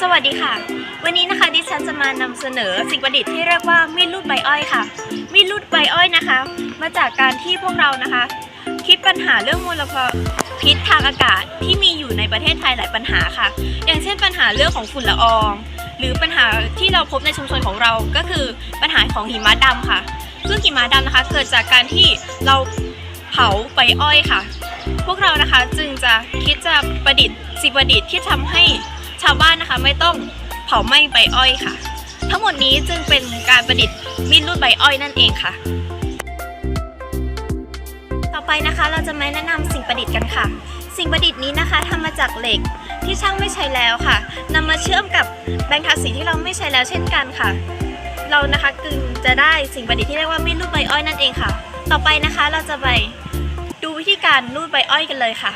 สวัสดีค่ะ วันนี้นะคะดิฉันจะมานำเสนอสิ่งประดิษฐ์ที่เรียกว่ามีดรูดใบอ้อยค่ะ มีดรูดใบอ้อยนะคะ มาจากการที่พวกเรานะคะ คิดปัญหาเรื่องมลพิษทางอากาศที่มีอยู่ในประเทศไทยหลายปัญหาค่ะ อย่างเช่นปัญหาเรื่องของฝุ่นละออง หรือปัญหาที่เราพบในชุมชนของเราก็คือปัญหาของหิมะดำค่ะ ซึ่งหิมะดำนะคะเกิดจากการที่เราเผาใบอ้อยค่ะ พวกเรานะคะจึงจะคิดจะประดิษฐ์สิ่งประดิษฐ์ที่ทำให้ ชาวบ้านนะคะไม่ต้องเผาไหม้ใบอ้อยค่ะ ทั้งหมดนี้จึงเป็นการประดิษฐ์มีดรูดใบอ้อยนั่นเองค่ะ ต่อไปนะคะเราจะมาแนะนำสิ่งประดิษฐ์กันค่ะ สิ่งประดิษฐ์นี้นะคะทำมาจากเหล็กที่ช่างไม่ใช้แล้วค่ะนำมาเชื่อมกับแบงค์ทาสีที่เราไม่ใช้แล้วเช่นกันค่ะ เรานะคะกึงจะได้สิ่งประดิษฐ์ที่เรียกว่ามีดรูดใบอ้อยนั่นเองค่ะ ต่อไปนะคะเราจะไปดูวิธีการรูดใบอ้อยกันเลยค่ะ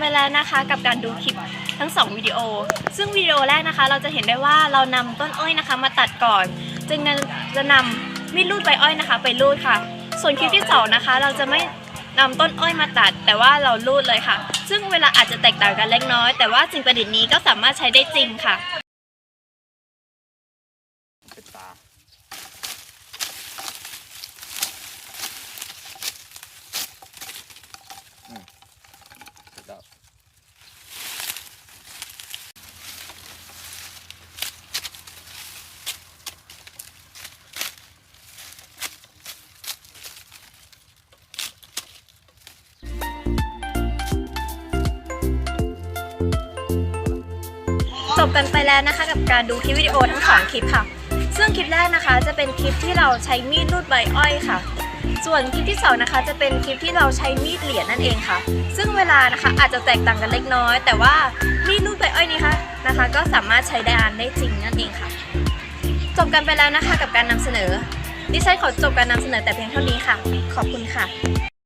ไปแล้วนะคะกับการดูคลิปทั้ง 2 วิดีโอ ซึ่งวิดีโอแรกนะคะ เราจะเห็นได้ว่าเรานำต้นอ้อยนะคะ มาตัดก่อน จึงจะนำมีดรูดใบอ้อยนะคะ ไปรูดค่ะ ส่วนคลิปที่สองนะคะ เราจะไม่นำต้นอ้อยมาตัด แต่ว่าเรารูดเลยค่ะ ซึ่งเวลาอาจจะแตกต่างกันเล็กน้อย แต่ว่าสิ่งประดิษฐ์นี้ก็สามารถใช้ได้จริงค่ะ จบกันไปแล้วนะคะ กับการดูคลิปวิดีโอทั้งสองคลิปค่ะ ซึ่งคลิปแรกนะคะ จะเป็นคลิปที่เราใช้มีดรูดใบอ้อยค่ะ ส่วนคลิปที่สองนะคะจะเป็นคลิปที่เราใช้มีดเหรียญนั่นเองค่ะ ซึ่งเวลานะคะอาจจะแตกต่างกันเล็กน้อย แต่ว่ามีดรูดใบอ้อยนี้ค่ะนะคะ ก็สามารถใช้ได้านได้จริงนั่นเองค่ะ จบกันไปแล้วนะคะกับการนำเสนอดิฉันขอจบการนำเสนอแต่เพียงเท่านี้ค่ะ ขอบคุณค่ะ